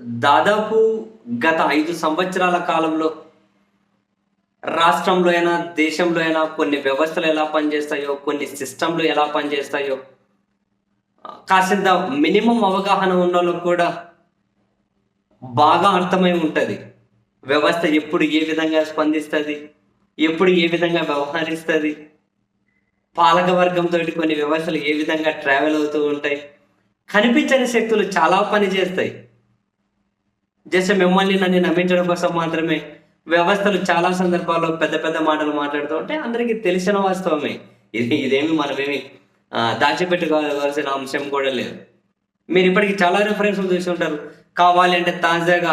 దాదాపు గత ఐదు సంవత్సరాల కాలంలో రాష్ట్రంలో అయినా దేశంలో అయినా కొన్ని వ్యవస్థలు ఎలా పనిచేస్తాయో కొన్ని సిస్టంలు ఎలా పనిచేస్తాయో కాసింత మినిమం అవగాహన ఉన్న వాళ్ళకు కూడా బాగా అర్థమై ఉంటుంది. వ్యవస్థ ఎప్పుడు ఏ విధంగా స్పందిస్తుంది ఎప్పుడు ఏ విధంగా వ్యవహరిస్తుంది పాలక వర్గంతో కొన్ని వ్యవస్థలు ఏ విధంగా ట్రావెల్ అవుతూ ఉంటాయి. కనిపించని శక్తులు చాలా పని చేస్తాయి జస్ట్ మిమ్మల్ని నన్ను నమ్మించడం కోసం మాత్రమే వ్యవస్థలు చాలా సందర్భాల్లో పెద్ద పెద్ద మాటలు మాట్లాడుతూ ఉంటే అందరికీ తెలిసిన వాస్తవమే. ఇది ఇదేమి మనమేమి దాచిపెట్టుకోవాల్సిన అంశం కూడా లేదు. మీరు ఇప్పటికి చాలా రెఫరెన్స్లు చూసి ఉంటారు. కావాలి అంటే తాజాగా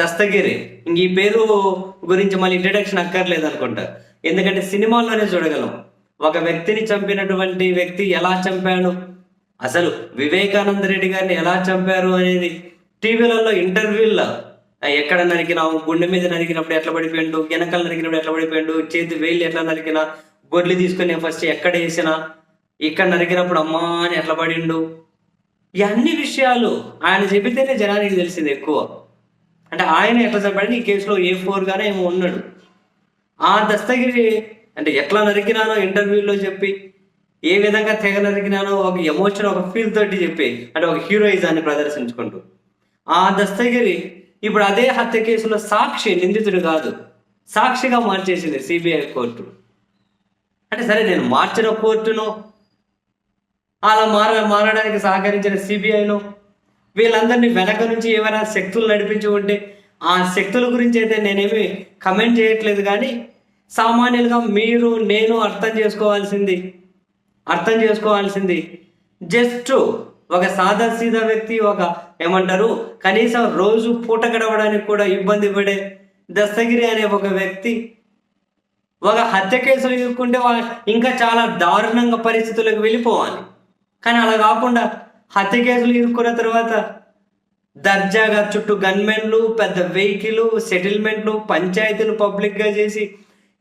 దస్తగిరి. ఇంక ఈ పేరు గురించి మళ్ళీ ఇంట్రడక్షన్ అక్కర్లేదు అనుకుంటా. ఎందుకంటే సినిమాల్లోనే చూడగలం. ఒక వ్యక్తిని చంపినటువంటి వ్యక్తి ఎలా చంపాడు? అసలు వివేకానంద రెడ్డి గారిని ఎలా చంపారు అనేది టీవీలలో ఇంటర్వ్యూల్లో ఎక్కడ నరికినా గుండె మీద నరికినప్పుడు ఎట్లా పడిపోయిండు? వెనకాల నరికినప్పుడు ఎట్లా పడిపోయిండు? చేతి వేళ్ళు ఎట్లా నరికినా? గొడ్లు తీసుకొని ఫస్ట్ ఎక్కడ వేసినా? ఇక్కడ నరికినప్పుడు అమ్మా అని ఎట్లా పడిండు? ఇవన్నీ అన్ని విషయాలు ఆయన చెబితేనే జనానికి తెలిసింది ఎక్కువ. అంటే ఆయన ఎట్లా చంపాడు? ఈ కేసులో ఏ ఫోర్గానే ఏమో ఉన్నాడు. ఆ దస్తగిరి అంటే ఎట్లా నరికినానో ఇంటర్వ్యూలో చెప్పి ఏ విధంగా తెగ నరికినానో ఒక ఎమోషన్ ఒక ఫీల్ తోటి చెప్పి అంటే ఒక హీరోయిజాన్ని ప్రదర్శించుకుంటూ. ఆ దస్తగిరి ఇప్పుడు అదే హత్య కేసులో సాక్షి నిందితుడు కాదు. సాక్షిగా మార్చేసింది సిబిఐ కోర్టు. అంటే సరే నేను మార్చిన కోర్టును అలా మార మారడానికి సహకరించిన సిబిఐను వీళ్ళందరినీ వెనక నుంచి ఏమైనా శక్తులు నడిపించి ఉంటే ఆ శక్తుల గురించి అయితే నేనేమి కమెంట్ చేయట్లేదు కానీ సామాన్యులుగా మీరు నేను అర్థం చేసుకోవాల్సింది అర్థం చేసుకోవాల్సింది జస్ట్ ఒక సాదా సీదా వ్యక్తి ఒక ఏమంటారు కనీసం రోజు పూట గడవడానికి కూడా ఇబ్బంది పడే దస్తగిరి అనే ఒక వ్యక్తి ఒక హత్య కేసులు ఇరుక్కుంటే ఇంకా చాలా దారుణంగా పరిస్థితులకు వెళ్ళిపోవాలి. కానీ అలా కాకుండా హత్య కేసులు ఇరుక్కున్న తర్వాత దర్జాగా చుట్టూ గన్మెన్లు పెద్ద వెహికల్ సెటిల్మెంట్లు పంచాయతీలు పబ్లిక్గా చేసి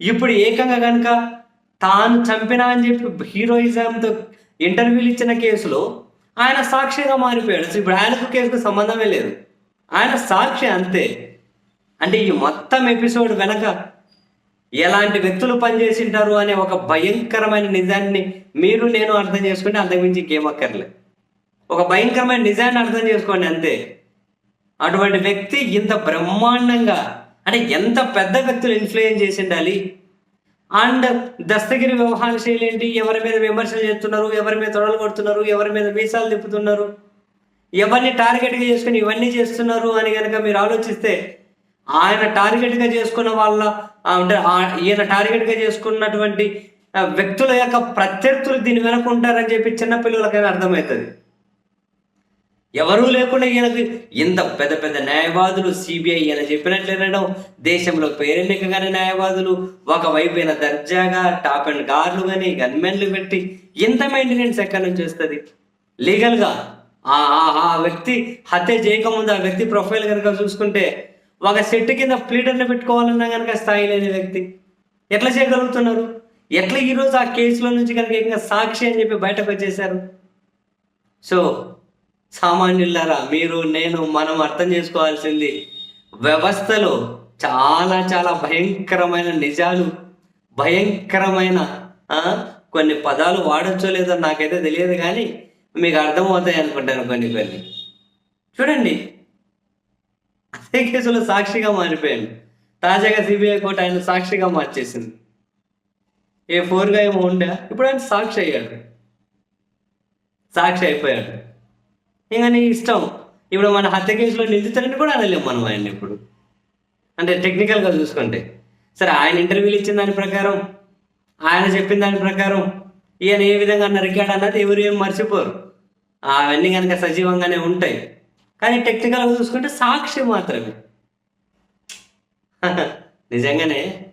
ఇప్పుడు ఏకంగా కనుక తాను చంపినా అని చెప్పి హీరోయిజంతో ఇంటర్వ్యూలు ఇచ్చిన కేసులో ఆయన సాక్షిగా మారిపోయాడు. అసలు ఇప్పుడు ఆయనకు కేసుకు సంబంధమే లేదు. ఆయన సాక్షి అంతే. అంటే ఈ మొత్తం ఎపిసోడ్ వెనక ఎలాంటి వ్యక్తులు పనిచేసింటారు అనే ఒక భయంకరమైన నిజాన్ని మీరు నేను అర్థం చేసుకుంటే అంతకుమించి ఇంకేం అక్కర్లే. ఒక భయంకరమైన నిజాన్ని అర్థం చేసుకోండి అంతే. అటువంటి వ్యక్తి ఇంత బ్రహ్మాండంగా అంటే ఎంత పెద్ద వ్యక్తులు ఇన్ఫ్లుయెన్స్ చేసి ఉండాలి అండ్ దస్తగిరి వ్యవహార శైలి ఏంటి? ఎవరి మీద విమర్శలు చేస్తున్నారు? ఎవరి మీద తొడలు కొడుతున్నారు? ఎవరి మీద మీసాలు తిప్పుతున్నారు? ఎవరిని టార్గెట్గా చేసుకుని ఇవన్నీ చేస్తున్నారు అని కనుక మీరు ఆలోచిస్తే ఆయన టార్గెట్గా చేసుకున్న వాళ్ళ అంటే ఈయన టార్గెట్గా చేసుకున్నటువంటి వ్యక్తుల యొక్క ప్రత్యర్థులు దీని వెనక ఉంటారని చెప్పి చిన్నపిల్లలకైనా అర్థమవుతుంది. ఎవరూ లేకుండా ఈయనకు ఇంత పెద్ద పెద్ద న్యాయవాదులు సిబిఐ ఈయన చెప్పినట్లు దేశంలో దేశంలో పేరెన్నికగానే న్యాయవాదులు ఒకవైపు ఈయన దర్జాగా టాప్ అండ్ కార్లు కానీ గన్మెన్లు పెట్టి ఇంత మెయింటెనెన్స్ ఎక్కడి నుంచి వస్తుంది? లీగల్గా? ఆ- ఆ వ్యక్తి హత్య చేయకముందు ఆ వ్యక్తి ప్రొఫైల్ కనుక చూసుకుంటే ఒక సెట్ కింద ప్లీడర్ని పెట్టుకోవాలన్నా కనుక స్థాయి లేని వ్యక్తి. ఎట్లా చేయగలుగుతున్నారు? ఎట్లా ఈరోజు ఆ కేసులో నుంచి కనుక ఇంకా సాక్షి అని చెప్పి బయటకు వచ్చేసారు సో సామాన్యులారా మీరు నేను మనం అర్థం చేసుకోవాల్సింది వ్యవస్థలో చాలా చాలా భయంకరమైన నిజాలు భయంకరమైన కొన్ని పదాలు వాడచ్చో లేదో నాకైతే తెలియదు కానీ మీకు అర్థమవుతాయి అనుకుంటాను కొన్ని కొన్ని. చూడండి అదే కేసులో సాక్షిగా మారిపోయాను. తాజాగా సిబిఐ కోర్టు ఆయన సాక్షిగా మార్చేసింది. ఏ ఫోర్గా ఏమో ఉండే ఇప్పుడు ఆయన సాక్షి అయ్యాడు. సాక్షి అయిపోయాడు. ఇంకా నీ ఇష్టం. ఇప్పుడు మన హత్య కేసులో నిందితులని కూడా అనలేము మనం ఆయన ఇప్పుడు. అంటే టెక్నికల్గా చూసుకుంటే. సరే ఆయన ఇంటర్వ్యూలు ఇచ్చిన దాని ప్రకారం ఆయన చెప్పిన దాని ప్రకారం ఈయన ఏ విధంగా నరికాడు అన్నది ఎవరు ఏం మర్చిపోరు. అవన్నీ కనుక సజీవంగానే ఉంటాయి. కానీ టెక్నికల్గా చూసుకుంటే సాక్షి మాత్రమే. నిజంగానే